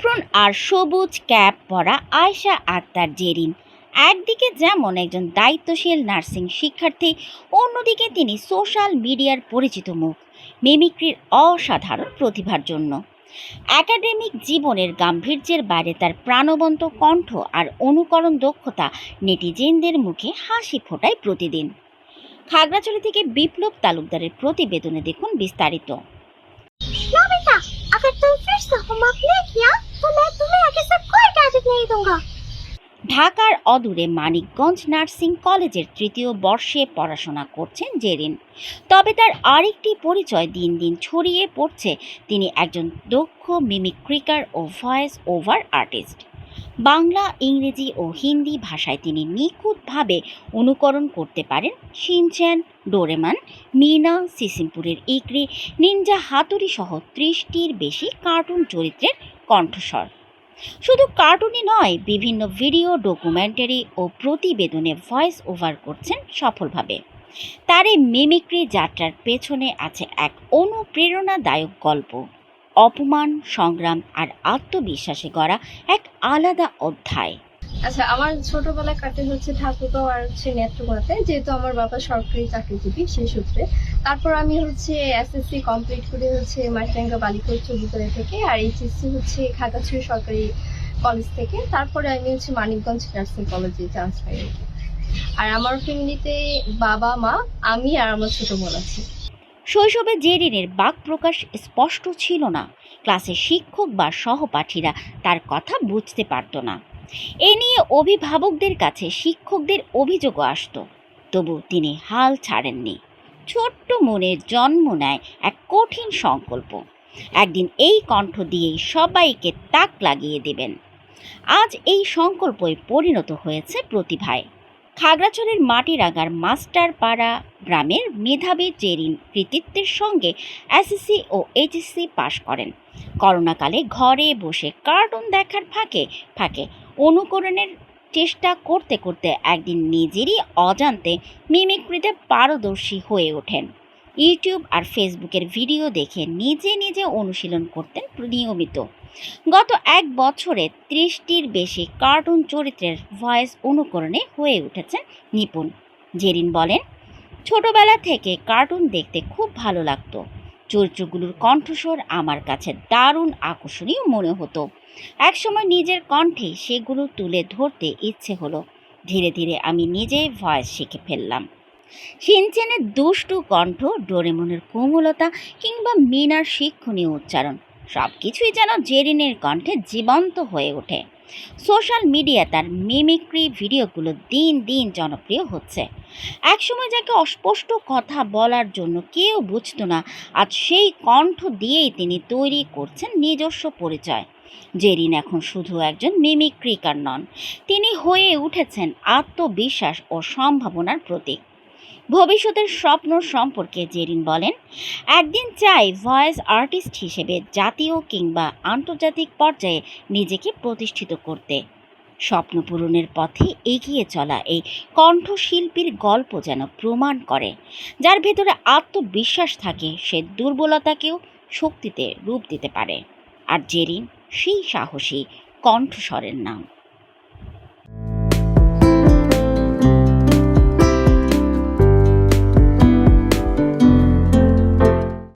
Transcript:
Apron আর সবুজ cap পরা আয়শা আক্তার জেরিন। একদিকে যেমন একজন দায়িত্বশীল নার্সিং শিক্ষার্থী, অন্যদিকে তিনি সোশ্যাল মিডিয়ার পরিচিত মুখ, মিমিক্রির অসাধারণ প্রতিভার জন্য। একাডেমিক জীবনের গাম্ভীর্যের বাইরে তার প্রাণবন্ত কণ্ঠ আর অনুকরণ দক্ষতা নেটিজেনদের মুখে হাসি ফোটায় প্রতিদিন। খাগড়াছড়ি থেকে বিপ্লব তালুকদারের প্রতিবেদনে দেখুন বিস্তারিত। ঢাকার অদূরে মানিকগঞ্জ নার্সিং কলেজের তৃতীয় বর্ষে পড়াশোনা করছেন জেরিন। তবে তার আরেকটি পরিচয় দিন দিন ছড়িয়ে পড়ছে। তিনি একজন দক্ষ মিমিক্রিকার ও ভয়েস ওভার আর্টিস্ট। বাংলা, ইংরেজি ও হিন্দি ভাষায় তিনি নিখুঁতভাবে অনুকরণ করতে পারেন শিনচ্যান, ডোরেমান, মিনা, সিসিমপুরের ইকরি, নিনজা হাতুড়ি সহ ত্রিশটির বেশি কার্টুন চরিত্রের কণ্ঠস্বর। শুধু কার্টুনই নয়, বিভিন্ন ভিডিও, ডকুমেন্টারি ও প্রতিবেদনে ভয়েস ওভার করছেন সফলভাবে। তার এই মিমিক্রি যাত্রার পেছনে আছে এক অনুপ্রেরণাদায়ক গল্প। অপমান, সংগ্রাম আর আত্মবিশ্বাসে গড়া এক আলাদা অধ্যায়। আচ্ছা আমার ছোটবেলায় কাটে হচ্ছে ঠাকুরগাঁও আর হচ্ছে নেত্রকোনাতে, যেহেতু আমার বাবা সরকারি চাকরিজীবী সেই সূত্রে। তারপর আমি হচ্ছে এসএসসি কমপ্লিট করে হচ্ছে মাটিরাঙ্গা বালিকা উচ্চ বিদ্যালয় থেকে আর এইচএসসি হচ্ছে খাগড়াছড়ি সরকারি কলেজ থেকে। তারপরে আমি হচ্ছে মানিকগঞ্জ নার্সিং কলেজে চান্স পাই আর আর আমার ফ্যামিলিতে বাবা, মা, আমি আর আমার ছোট বোন আছে। শৈশবে জেরিনের বাক প্রকাশ স্পষ্ট ছিল না। ক্লাসে শিক্ষক বা সহপাঠীরা তার কথা বুঝতে পারত না। এ নিয়ে অভিভাবকদের কাছে শিক্ষকদের অভিযোগও আসত। তবু তিনি হাল ছাড়েননি। ছোট্ট মনের জন্ম নেয় এক কঠিন সংকল্প। একদিন এই কণ্ঠ দিয়েই সবাইকে তাক লাগিয়ে দেবেন। আজ এই সংকল্পই পরিণত হয়েছে প্রতিভায়। খাগড়াছড়ির মাটিরাঙ্গার মাস্টারপাড়া গ্রামের মেধাবী জেরিন কৃতিত্বের সঙ্গে এসএসসি ও এইচএসসি পাশ করেন। করোনাকালে ঘরে বসে কার্টুন দেখার ফাঁকে ফাঁকে অনুকরণের চেষ্টা করতে করতে একদিন নিজেরই অজান্তে মিমিক্রিতে পারদর্শী হয়ে ওঠেন। ইউটিউব আর ফেসবুকের ভিডিও দেখে নিজে নিজে অনুশীলন করতেন নিয়মিত। গত এক বছরে ত্রিশটির বেশি কার্টুন চরিত্রের ভয়েস অনুকরণে হয়ে উঠেছেন নিপুণ। জেরিন বলেন, ছোটবেলা থেকে কার্টুন দেখতে খুব ভালো লাগতো। চরিত্রগুলোর কণ্ঠস্বর আমার কাছে দারুণ আকর্ষণীয় মনে হতো। একসময় নিজের কণ্ঠে সেগুলো তুলে ধরতে ইচ্ছে হলো। ধীরে ধীরে আমি নিজেই ভয়েস শিখে ফেললাম। সিনচেনের দুষ্টু কণ্ঠ, ডোরেমনের কোমলতা কিংবা মিনার শিক্ষণীয় উচ্চারণ। সব কিছুই যেন জেরিনের কণ্ঠে জীবন্ত হয়ে ওঠে। সোশ্যাল মিডিয়া তার মিমিক্রি ভিডিওগুলো দিন দিন জনপ্রিয় হচ্ছে। একসময় যাকে অস্পষ্ট কথা বলার জন্য কেউ বুঝতো না, আজ সেই কণ্ঠ দিয়েই তিনি তৈরি করছেন নিজস্ব পরিচয়। জেরিন এখন শুধু একজন মিমিক্রিকার নন, তিনি হয়ে উঠেছেন আত্মবিশ্বাস ও সম্ভাবনার প্রতীক। ভবিষ্যতের স্বপ্ন সম্পর্কে জেরিন বলেন, একদিন চাই ভয়েস আর্টিস্ট হিসেবে জাতীয় কিংবা আন্তর্জাতিক পর্যায়ে নিজেকে প্রতিষ্ঠিত করতে। স্বপ্ন পূরণের পথে এগিয়ে চলা এই কণ্ঠশিল্পীর গল্প যেন প্রমাণ করে, যার ভেতরে আত্মবিশ্বাস থাকে সে দুর্বলতাকেও শক্তিতে রূপ দিতে পারে। আর জেরিন সেই সাহসী কণ্ঠস্বরের নাম।